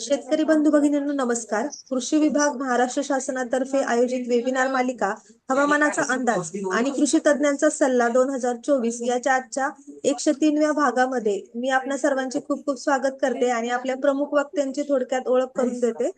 शेतकरी बंधू भगिनींनो नमस्कार. कृषी विभाग महाराष्ट्र शासनातर्फे आयोजित वेबिनार मालिका हवामानाचा अंदाज आणि कृषी तज्ञांचा सल्ला दोन हजार चोवीस याच्या आजच्या एकशे तीनव्या भागामध्ये मी आपल्या सर्वांचे खूप खूप स्वागत करते आणि आपल्या प्रमुख वक्त्यांची थोडक्यात ओळख करून देते.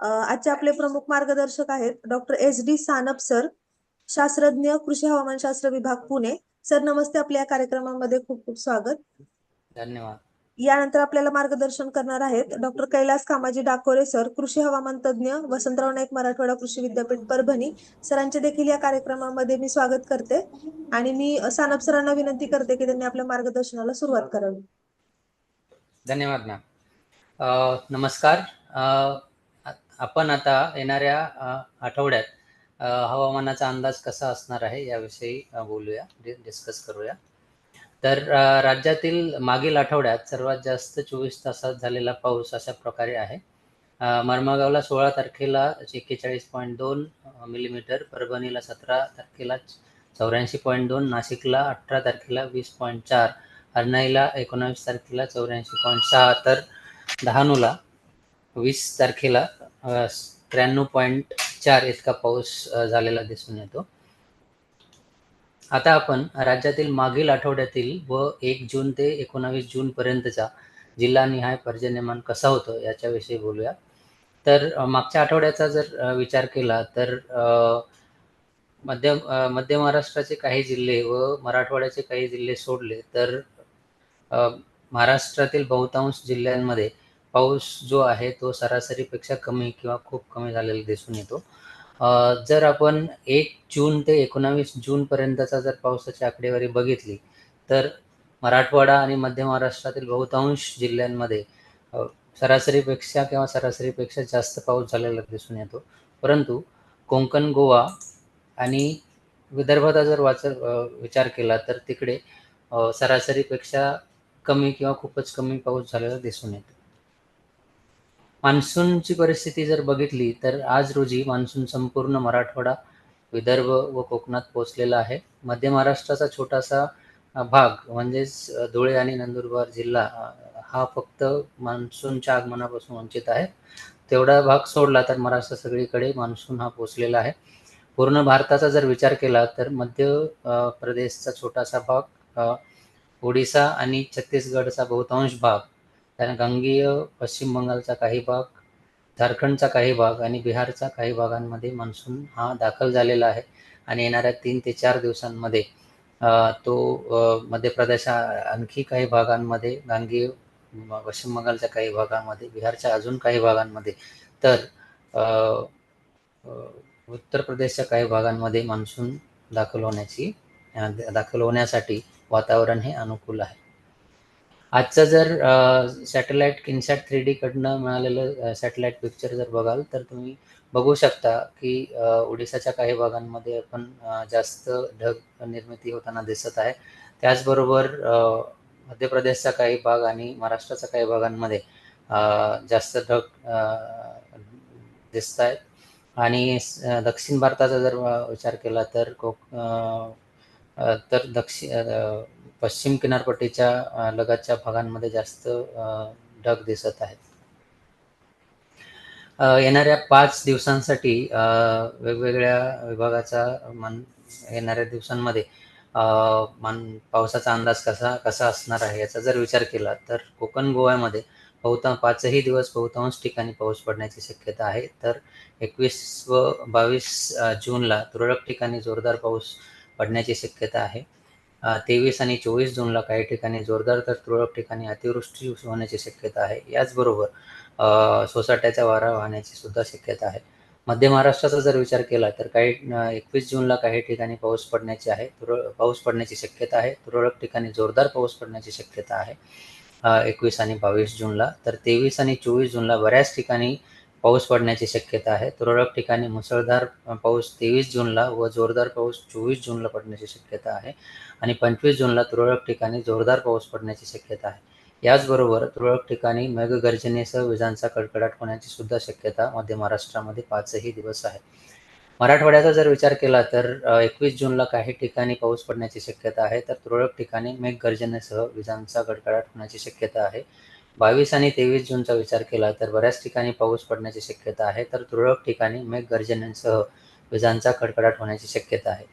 आजचे आपले प्रमुख मार्गदर्शक आहेत doctor S D Sanap sir शास्त्रज्ञ कृषी हवामानशास्त्र विभाग पुणे. सर नमस्ते. आपल्या या कार्यक्रमामध्ये खूप खूप स्वागत. धन्यवाद. यानंतर आपल्याला मार्गदर्शन करणार आहेत डॉक्टर कैलास कामाजी डाकोरे सर कृषी हवामान तज्ज्ञ वसंतराव नाईक मराठवाडा कृषी विद्यापीठ परभणी. सरांचे देखील या कार्यक्रमामध्ये मी स्वागत करते आणि मी सानप सरांना विनंती करते की त्यांनी आपल्या मार्गदर्शनाला सुरुवात करावी. धन्यवाद मॅम. अ, नमस्कार. आपण आता येणाऱ्या आठवड्यात हवामानाचा अंदाज कसा असणार आहे याविषयी बोलूया डिस्कस करूया. तर राज्यातील मागील आठवड्यात सर्वात जास्त चोवीस तासात झालेला पाऊस अशा प्रकारे आहे. मरमागावला सोळा तारखेला एक्केचाळीस पॉईंट दोन मिलीमीटर परभणीला सतरा तारखेला चौऱ्याऐंशी पॉईंट दोन नाशिकला अठरा तारखेला वीस पॉईंट चार अर्नाईला एकोणावीस तारखेला चौऱ्याऐंशी पॉईंट सहा तर डहाणूला वीस तारखेला त्र्याण्णव पॉईंट चार इतका पाऊस झालेला दिसून येतो. आता आपण राज्यातील मागील आठवड्यातील व एक जून ते एकोणावीस जून पर्यंतचा जिल्हानिहाय पर्जन्यमान कसा होतं याच्याविषयी बोलूया. तर मागच्या आठवड्याचा जर विचार केला तर मध्य मध्य महाराष्ट्राचे काही जिल्हे व मराठवाड्याचे काही जिल्हे सोडले तर महाराष्ट्रातील बहुतांश जिल्ह्यांमध्ये पाऊस जो आहे तो सरासरीपेक्षा कमी किंवा खूप कमी झालेला दिसून येतो. जर आपण एक जून ते एकोणावीस जूनपर्यंतचा जर पावसाची आकडेवारी बघितली तर मराठवाडा आणि मध्य महाराष्ट्रातील बहुतांश जिल्ह्यांमध्ये सरासरीपेक्षा किंवा सरासरीपेक्षा जास्त पाऊस झालेला दिसून येतो. परंतु कोंकण गोवा आणि विदर्भाचा जर वाच विचार केला तर तिकडे सरासरीपेक्षा कमी किंवा खूपच कमी पाऊस झालेला दिसून येतो. मान्सूनची परिस्थिती जर बघितली तर आज रोजी मान्सून संपूर्ण मराठवाडा विदर्भ व कोकणात पोहोचलेला आहे. मध्य महाराष्ट्राचा छोटासा भाग म्हणजेच धुळे आणि नंदुरबार जिल्हा हा फक्त मान्सूनच्या आगमनापासून वंचित आहे. तेवढा भाग सोडला तर महाराष्ट्र सगळीकडे मान्सून हा पोचलेला आहे. पूर्ण भारताचा जर विचार केला तर मध्य प्रदेशचा छोटासा भाग ओडिसा आणि छत्तीसगडचा बहुतांश भाग त्यानंतर गांगीय पश्चिम बंगालचा काही भाग झारखंडचा काही भाग आणि बिहारचा काही भागांमध्ये मान्सून हा दाखल झालेला आहे. आणि येणाऱ्या तीन ते चार दिवसांमध्ये तो मध्य प्रदेश आणखी काही भागांमध्ये गांगीय पश्चिम बंगालच्या काही भागांमध्ये बिहारच्या अजून काही भागांमध्ये तर उत्तर प्रदेशच्या काही भागांमध्ये मान्सून दाखल होण्याची दाखल होण्यासाठी वातावरण हे अनुकूल आहे. आजचं जर सॅटेलाईट किनसॅट थ्री डी कडनं मिळालेलं सॅटेलाईट पिक्चर जर बघाल तर तुम्ही बघू शकता की ओडिसाच्या काही भागांमध्ये आपण जास्त ढग निर्मिती होताना दिसत आहे. त्याचबरोबर मध्य प्रदेशचा काही भाग आणि महाराष्ट्राच्या काही भागांमध्ये जास्त ढग दिसत आहेत आणि दक्षिण भारताचा जर विचार केला तर कोक तर दक्षिण पश्चिम किनारपट्टीच्या लगतच्या भागांमध्ये जास्त ढग दिसत आहेत. येणाऱ्या पाच दिवसांसाठी वेगवेगळ्या विभागाचा मान येणाऱ्या दिवसांमध्ये मान पावसाचा अंदाज कसा कसा असणार आहे याचा जर विचार केला तर कोकण गोव्यामध्ये बहुतां पाचही दिवस बहुतांश ठिकाणी पाऊस पडण्याची शक्यता आहे. तर एकवीस व बावीस जूनला तुरळक ठिकाणी जोरदार पाऊस पडण्याची शक्यता आहे. तेवीस आणि चोवीस जूनला काही ठिकाणी जोरदार तर तुरळक ठिकाणी अतिवृष्टी होण्याची शक्यता आहे. याचबरोबर सोसाट्याचा वारा वाहण्याची सुद्धा शक्यता आहे. मध्य महाराष्ट्राचा जर विचार केला तर काही एकवीस जूनला काही ठिकाणी पाऊस पडण्याची आहे तुरळ पाऊस पडण्याची शक्यता आहे तुरळक ठिकाणी जोरदार पाऊस पडण्याची शक्यता आहे. एकवीस आणि बावीस जूनला तर तेवीस आणि चोवीस जूनला बऱ्याच ठिकाणी पाऊस पडण्याची शक्यता आहे. तुरळक ठिकाणी मुसळधार पाऊस तेवीस जूनला व जोरदार पाऊस चोवीस जूनला पडण्याची शक्यता आहे आणि पंचवीस जूनला तुरळक ठिकाणी जोरदार पाऊस पडण्याची शक्यता आहे. याचबरोबर तुरळक ठिकाणी मेघगर्जनेसह विजांचा कडकडाट होण्याची सुद्धा शक्यता मध्य महाराष्ट्रामध्ये पाचही दिवस आहे. मराठवाड्याचा जर विचार केला तर एकवीस जूनला काही ठिकाणी पाऊस पडण्याची शक्यता आहे तर तुरळक ठिकाणी मेघगर्जनेसह विजांचा गडगडाट होण्याची शक्यता आहे. बावीस आणि तेवीस जूनचा विचार केला तर बऱ्याच ठिकाणी पाऊस पडण्याची शक्यता आहे तर तुरळक ठिकाणी मेघगर्जनेसह विजांचा कडकडाट होण्याची शक्यता आहे.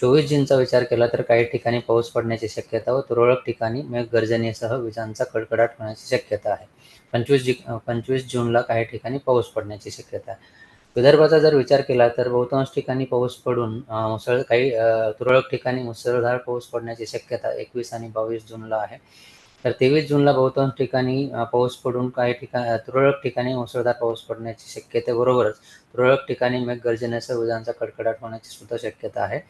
चोवीस जूनचा विचार केला तर काही ठिकाणी पाऊस पडण्याची शक्यता व तुरळक ठिकाणी मेघगर्जनेसह विजांचा कडकडाट होण्याची शक्यता आहे. पंचवीस जी पंचवीस जूनला काही ठिकाणी पाऊस पडण्याची शक्यता आहे. विदर्भाचा जर विचार केला तर बहुतांश ठिकाणी पाऊस पडून मुसळ काही तुरळक ठिकाणी मुसळधार पाऊस पडण्याची शक्यता एकवीस आणि बावीस जूनला आहे. तर तेवीस जूनला बहुतांश ठिकाणी पाऊस पडून काही ठिकाणी तुरळक ठिकाणी मुसळधार पाऊस पडण्याची शक्यतेबरोबरच तुरळक ठिकाणी मेघगर्जनेसह विजांचा कडकडाट होण्याची सुद्धा शक्यता आहे.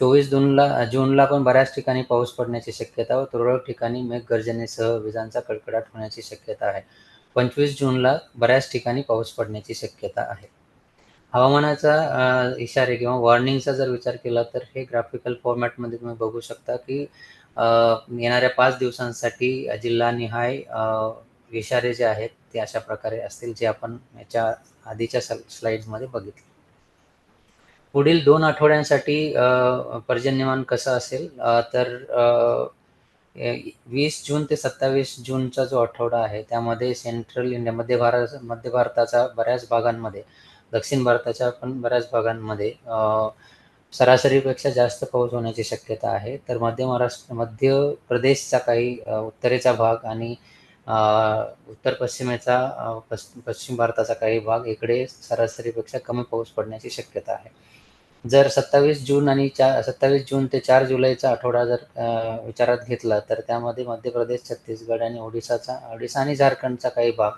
चोवीस जूनला जूनला पण बऱ्याच ठिकाणी पाऊस पडण्याची शक्यता व तुरळक ठिकाणी मेघगर्जनेसह विजांचा कडकडाट होण्याची शक्यता आहे. पंचवीस जूनला बऱ्याच ठिकाणी पाऊस पडण्याची शक्यता आहे. हवामानाचा इशारे किंवा वॉर्निंगचा जर विचार केला तर हे ग्राफिकल फॉर्मॅटमध्ये तुम्ही बघू शकता की येणाऱ्या पाच दिवसांसाठी जिल्हानिहाय इशारे जे आहेत ते अशा प्रकारे असतील जे आपण याच्या आधीच्या स्लाइड्समध्ये बघितले. पुढील दोन आठवड्यांसाठी पर्जन्यमान कसं असेल तर वीस जून ते सत्तावीस जूनचा जो आठवडा आहे त्यामध्ये सेंट्रल इंडिया मध्य भारत मध्य भारताचा बऱ्याच भागांमध्ये दक्षिण भारताच्या पण बऱ्याच भागांमध्ये सरासरीपेक्षा जास्त पाऊस होण्याची शक्यता आहे. तर मध्य महाराष्ट्र मध्य प्रदेशचा काही उत्तरेचा भाग आणि उत्तर पश्चिमेचा पश्चिम भारताचा काही भाग इकडे सरासरीपेक्षा कमी पाऊस पडण्याची शक्यता आहे. जर सत्तावीस जून आणि चार सत्तावीस जून ते चार जुलैचा आठवडा जर विचारात घेतला तर त्यामध्ये मध्य प्रदेश छत्तीसगड आणि ओडिसाचा ओडिसा आणि झारखंडचा काही भाग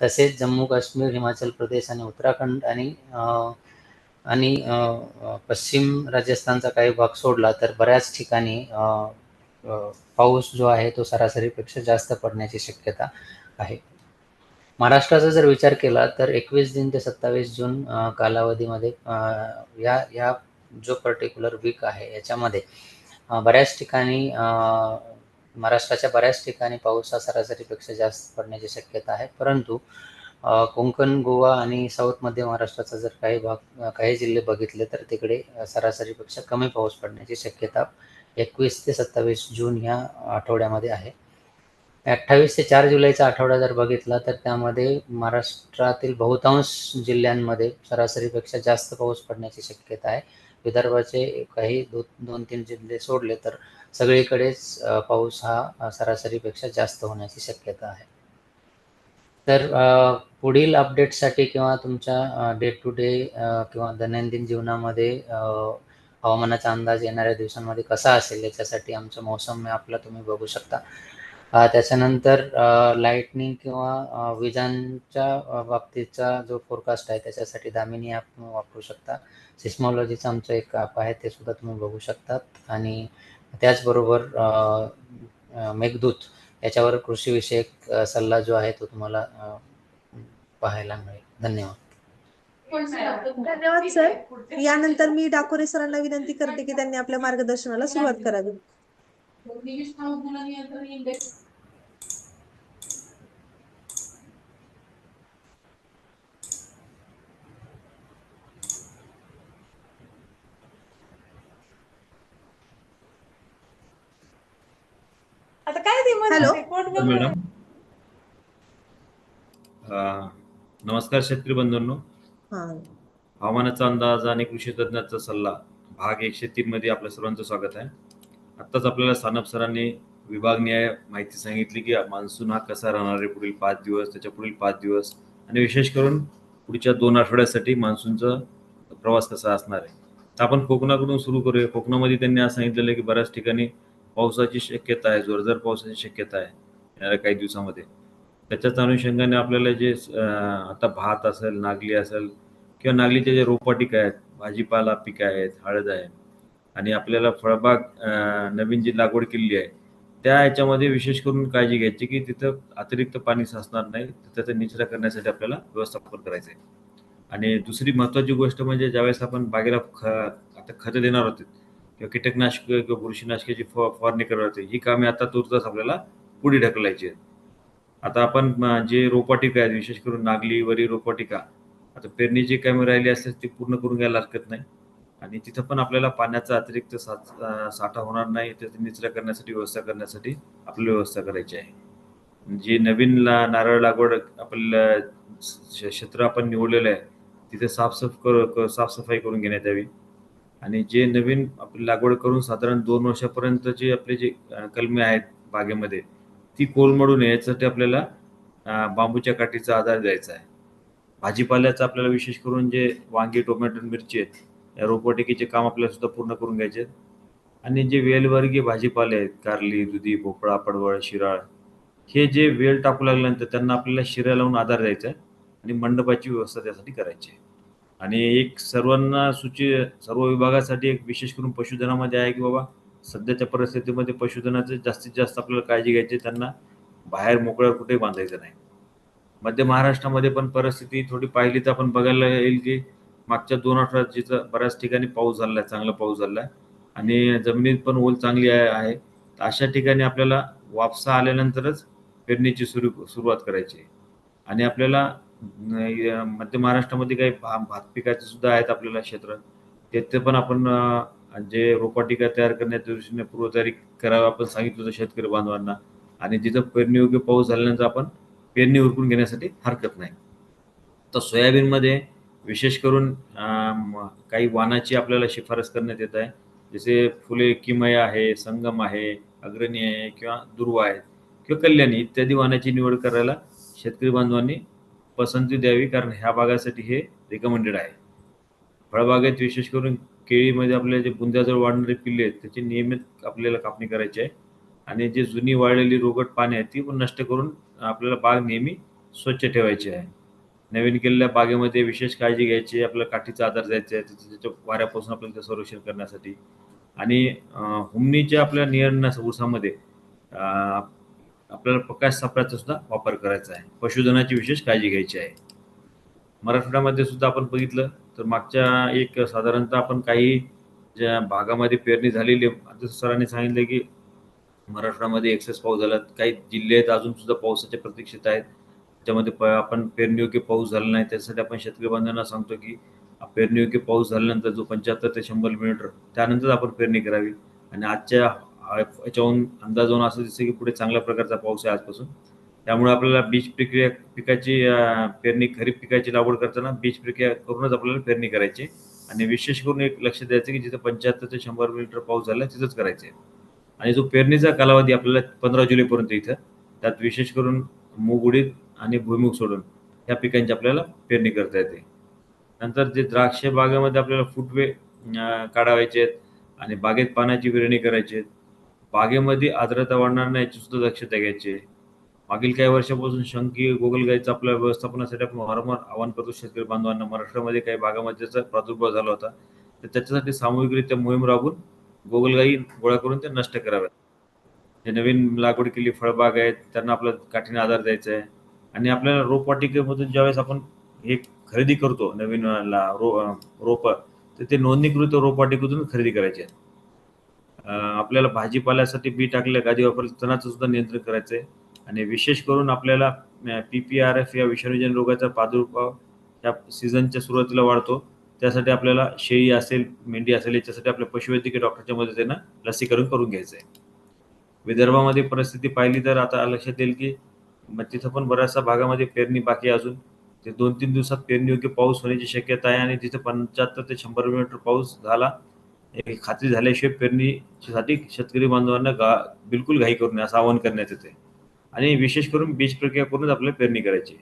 तसेच जम्मू काश्मीर हिमाचल प्रदेश आणि उत्तराखंड आणि आणि पश्चिम राजस्थानचा काही भाग सोडला तर बऱ्याच ठिकाणी पाऊस जो आहे तो सरासरीपेक्षा जास्त पडण्याची शक्यता आहे. महाराष्ट्राचा जर विचार केला तर एकवीस जून ते सत्तावीस जून कालावधीमध्ये या या जो पर्टिक्युलर वीक आहे याच्यामध्ये बऱ्याच ठिकाणी महाराष्ट्राच्या बऱ्याच ठिकाणी पाऊस हा सरासरीपेक्षा जास्त पडण्याची शक्यता आहे. परंतु कोंकण कोकण गोवा आणि साऊथ मध्य महाराष्ट्राचा जर काही भाग काही जिल्हे बघितले तर तिकडे सरासरीपेक्षा कमी पाऊस पडण्याची शक्यता एकवीस ते सत्तावीस जून ह्या आठवड्यामध्ये आहे. अठ्ठावीस ते चार जुलैचा आठवडा जर बघितला तर त्यामध्ये महाराष्ट्रातील बहुतांश जिल्ह्यांमध्ये सरासरीपेक्षा जास्त पाऊस पडण्याची शक्यता आहे. विदर्भाचे काही दो दोन तीन जिल्हे सोडले तर सगळीकडेच पाऊस हा सरासरीपेक्षा जास्त होण्याची शक्यता आहे. तर पुढील अपडेटसाठी किंवा तुमच्या डे टू डे किंवा दैनंदिन जीवनामध्ये हवामानाचा अंदाज येणाऱ्या दिवसांमध्ये कसा असेल याच्यासाठी आमचं मौसम मॅपला तुम्ही बघू शकता. त्याच्यानंतर लाईटनिंग किंवा विजांच्या बाबतीचा जो फोरकास्ट आहे त्याच्यासाठी दामिनी ॲप वापरू शकता. सिस्मॉलॉजीचं आमचं एक ॲप आहे ते सुद्धा तुम्ही बघू शकतात. आणि त्याचबरोबर मेघदूत याच्यावर कृषीविषयक सल्ला जो आहे तो तुम्हाला पाहायला मिळेल. धन्यवाद. धन्यवाद सर. यानंतर मी डाकोरे सरांना विनंती करते की त्यांनी आपल्या मार्गदर्शनाला सुरुवात करावी. हॅलो. मॅडम. नमस्कार शेतकरी बंधूंनो. हा. हवामानाचा अंदाज आणि कृषी तज्ञाचा सल्ला भाग एकशे तीन मध्ये आपल्या सर्वांचं स्वागत आहे. आत्ताच आपल्याला सानप सरांनी विभागनीय माहिती सांगितली की मान्सून हा कसा राहणार आहे पुढील पाच दिवस त्याच्या पुढील पाच दिवस आणि विशेष करून पुढच्या दोन आठवड्यासाठी मान्सूनचा प्रवास कसा असणार आहे. तर आपण कोकणाकडून सुरू करूया. कोकणामध्ये त्यांनी असं सांगितलेलं आहे की बऱ्याच ठिकाणी पावसाची शक्यता आहे जोरदार पावसाची शक्यता आहे येणाऱ्या काही दिवसामध्ये. त्याच्याच अनुषंगाने आपल्याला जे आता भात असेल नागली असेल किंवा नागलीचे जे रोपवाटिका आहेत भाजीपाला पिकं आहेत हळद आहे आणि आपल्याला फळबाग नवीन जी लागवड केलेली आहे त्या याच्यामध्ये विशेष करून काळजी घ्यायची की तिथं अतिरिक्त पाणी साचणार नाही तर त्याचा निचरा करण्यासाठी आपल्याला व्यवस्थापन करायचं आहे आणि दुसरी महत्त्वाची गोष्ट म्हणजे ज्यावेळेस आपण बागेला ख आता खतं देणार होते किंवा कीटकनाशक किंवा बुरशीनाशकाची फ फवारणी करायची ही कामे आता तुर्तास आपल्याला पुढे ढकलायची आहेत. आता आपण जे रोपवाटिका आहेत विशेष करून नागली वरी रोपवाटिका आता पेरणी कामे राहिली असेल ती पूर्ण करून घ्यायला हरकत नाही. आणि तिथं पण आपल्याला पाण्याचा अतिरिक्त साच साठा होणार नाही. त्याची निचरा करण्यासाठी व्यवस्था करण्यासाठी आपल्याला व्यवस्था करायची आहे. जी नवीन ला नारळ लागवड आपल्याला श- क्षेत्र आपण निवडलेलं आहे तिथे साफसफ कर क- साफसफाई करून घेण्यात यावी. आणि जे नवीन आपली लागवड करून साधारण दोन वर्षापर्यंतचे आपले जे कलमे आहेत बागेमध्ये ती कोलमडू नये आपल्याला बांबूच्या काठीचा आधार द्यायचा आहे. भाजीपाल्याचं आपल्याला विशेष करून जे वांगी टोमॅटो मिरची आहेत या रोपवाटिकेचे काम आपल्याला सुद्धा पूर्ण करून घ्यायचे आहेत. आणि जे वेलवर्गीय भाजीपाले आहेत कारली दुधी भोपळा पडवळ शिराळ हे जे वेल टाकू लागल्यानंतर त्यांना आपल्याला शिऱ्या लावून आधार द्यायचा आहे आणि मंडपाची व्यवस्था त्यासाठी करायची आहे. आणि एक सर्वांना सूची सर्व विभागासाठी एक विशेष करून पशुधनामध्ये आहे की बाबा सध्याच्या परिस्थितीमध्ये पशुधनाचं जास्तीत जास्त आपल्याला काळजी घ्यायची त्यांना बाहेर मोकळ्यावर कुठेही बांधायचं नाही. मध्य महाराष्ट्रामध्ये पण परिस्थिती थोडी पाहिली तर आपण बघायला येईल की मागच्या दोन आठवड्यात जिथं बऱ्याच ठिकाणी पाऊस झाला आहे चांगला पाऊस झाला आहे आणि जमिनीत पण ओल चांगली आहे तर अशा ठिकाणी आपल्याला वापसा आल्यानंतरच पेरणीची सुरू सुरुवात करायची आणि आपल्याला मध्य महाराष्ट्रामध्ये काही भा भात पिकाचे सुद्धा आहेत आपल्याला क्षेत्र. तिथे पण आपण जे रोपवाटिका तयार करण्याच्या दृष्टीने पूर्वतयारी करावं आपण सांगितलं होतं शेतकरी बांधवांना. आणि जिथं पेरणीयोग्य पाऊस झाल्यानंतर आपण पेरणी उरकून घेण्यासाठी हरकत नाही. तर सोयाबीनमध्ये विशेष करून काही वानाची आपल्याला शिफारस करण्यात येत आहे. जसे फुले किमय आहे संगम आहे अग्रणी आहे किंवा दुर्वा आहे किंवा कल्याणी इत्यादी वाहनाची निवड करायला शेतकरी बांधवांनी पसंती द्यावी कारण ह्या भागासाठी हे रिकमेंडेड आहे. फळबागेत विशेष करून केळीमध्ये आपल्या जे बुंद्याजवळ वाढणारे पिल्ले आहेत त्याची नियमित आपल्याला कापणी करायची आहे. आणि जे जुनी वाळलेली रोगट पाने आहेत ती पण नष्ट करून आपल्याला बाग नेहमी स्वच्छ ठेवायची आहे. नवीन केलेल्या बागेमध्ये विशेष काळजी घ्यायची आहे आपल्याला काठीचा आधार द्यायचा आहे त्याच्या वाऱ्यापासून आपल्याला ते संरक्षण करण्यासाठी. आणि हुमणीच्या आपल्या नियंत्रणास उसामध्ये आपल्याला प्रकाश सापळ्याचा सुद्धा वापर करायचा आहे. पशुधनाची विशेष काळजी घ्यायची आहे. मराठवाड्यामध्ये सुद्धा आपण बघितलं तर मागच्या एक साधारणतः आपण काही ज्या भागामध्ये पेरणी झालेली आहे, आता सरांनी सांगितलं की मराठवाड्यामध्ये एक्सेस पाऊस झाला. काही जिल्हे आहेत अजून सुद्धा पावसाच्या प्रतीक्षेत आहेत. त्याच्यामध्ये प आपण पेरणीयोग्य पाऊस झाला नाही. त्यासाठी आपण शेतकरी बांधवांना सांगतो की पेरणीयोग्य पाऊस झाल्यानंतर जो पंच्याहत्तर ते शंभर मिलीमीटर त्यानंतर आपण पेरणी करावी. आणि आजच्या याच्याहून याच्याहून अंदाजावून असं दिसतं की पुढे चांगल्या प्रकारचा पाऊस आहे आजपासून. त्यामुळे आपल्याला बीज प्रक्रिया पिकाची पेरणी खरीप पिकाची लागवड करताना बीज प्रक्रिया करूनच आपल्याला पेरणी करायची. आणि विशेष करून एक लक्ष द्यायचं की जिथं पंच्याहत्तर ते शंभर मिलीमीटर पाऊस झाला तिथंच करायचे आणि जो पेरणीचा कालावधी आपल्याला पंधरा जुलैपर्यंत इथं त्यात विशेष करून मूग उडीद आणि भुईमुग सोडून ह्या पिकांची आपल्याला पेरणी करता येते. नंतर जे द्राक्ष बागेमध्ये आपल्याला फुटवे काढावायचे आहेत आणि बागेत पाण्याची विरणी करायची आहेत बागेमध्ये आर्द्रता वाढणार नाही याची सुद्धा दक्षता घ्यायची आहे. मागील काही वर्षापासून शंकी गोगलगाईचा आपल्या व्यवस्थापनासाठी आपण वारंवार आवाहन करतो. शेतकरी बांधवांना महाराष्ट्रामध्ये काही भागामध्ये त्याचा प्रादुर्भाव झाला होता. तर त्याच्यासाठी सामूहिकरित्या मोहीम राबवून गोगलगाई गोळा करून ते नष्ट कराव्यात. जे नवीन लागवड केली फळबाग आहेत त्यांना आपला काठीने आधार द्यायचा आहे. आणि आपल्याला रोपवाटिकेमधून ज्यावेळेस आपण हे खरेदी करतो नवीन ला रो रोप तर ते नोंदणीकृत रोपवाटिकेतून खरेदी करायचे आहेत. आपल्याला भाजीपाल्यासाठी बी टाकले गादी वापर तणाचं सुद्धा नियंत्रण करायचं आहे आणि विशेष करून आपल्याला पी पी आर एफ या विषाणूजन्य रोगाचा प्रादुर्भाव या सीझनच्या सुरुवातीला वाढतो. त्यासाठी आपल्याला शेळी असेल मेंढी असेल याच्यासाठी आपल्या पशुवैद्यकीय डॉक्टरच्या मदतीनं लसीकरण करून घ्यायचं आहे विदर्भामध्ये परिस्थिती पाहिली तर आता लक्षात येईल की मग तिथं पण बऱ्याचशा भागामध्ये पेरणी बाकी अजून. ते दोन तीन दिवसात पेरणी योग्य पाऊस होण्याची शक्यता आहे आणि तिथे पंच्याहत्तर ते शंभर मिलीमीटर पाऊस झाला खात्री झाल्याशिवाय पेरणीसाठी शेतकरी बांधवांना गा बिलकुल घाई करू नये असं आवाहन करण्यात येते आणि विशेष करून बीज प्रक्रिया करूनच आपल्याला पेरणी करायची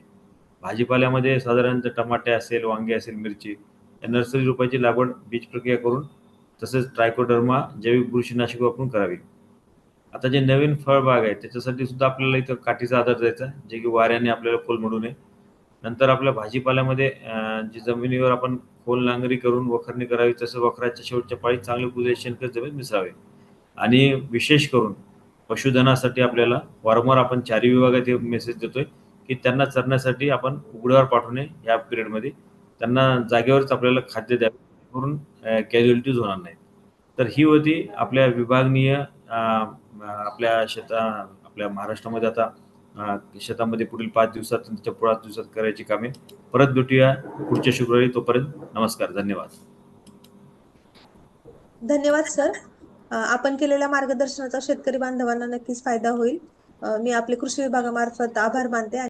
भाजीपाल्यामध्ये साधारणतः टमाटे असेल वांगे असेल मिरची या नर्सरी रोपाची लागवड बीज प्रक्रिया करून तसेच ट्रायकोडर्मा जैविक बुरशीनाशक वापरून करावी. आता जे नवीन फळबाग आहे त्याच्यासाठी सुद्धा आपल्याला इथं काठीचा आधार द्यायचा जे की वाऱ्याने आपल्याला खोल मोडू नये. नंतर आपल्या भाजीपाल्यामध्ये जी जमिनीवर आपण खोल नांगरी करून वखरणी करावी तसं वखराच्या शेवटच्या पाळीत चांगले कुजले शेणखत जमीन मिसळावे. आणि विशेष करून पशुधनासाठी आपल्याला वारंवार आपण चारी विभागात हे मेसेज देतोय की त्यांना चरण्यासाठी आपण उघड्यावर पाठवू नये या पिरियडमध्ये त्यांना जागेवरच आपल्याला खाद्य द्यावे करून कॅज्युअलिटीज होणार नाहीत तर ही होती आपल्या विभागनीय आपल्या शेता आपल्या महाराष्ट्रामध्ये आता शेतामध्ये पुढील पाच दिवसात आणि त्याच्या पाच दिवसात करायची कामे. परत भेटूया पुढच्या शुक्रवारी तोपर्यंत नमस्कार धन्यवाद. धन्यवाद सर. आपण केलेल्या मार्गदर्शनाचा शेतकरी बांधवांना नक्कीच फायदा होईल. मी आपले कृषी विभागामार्फत आभार मानते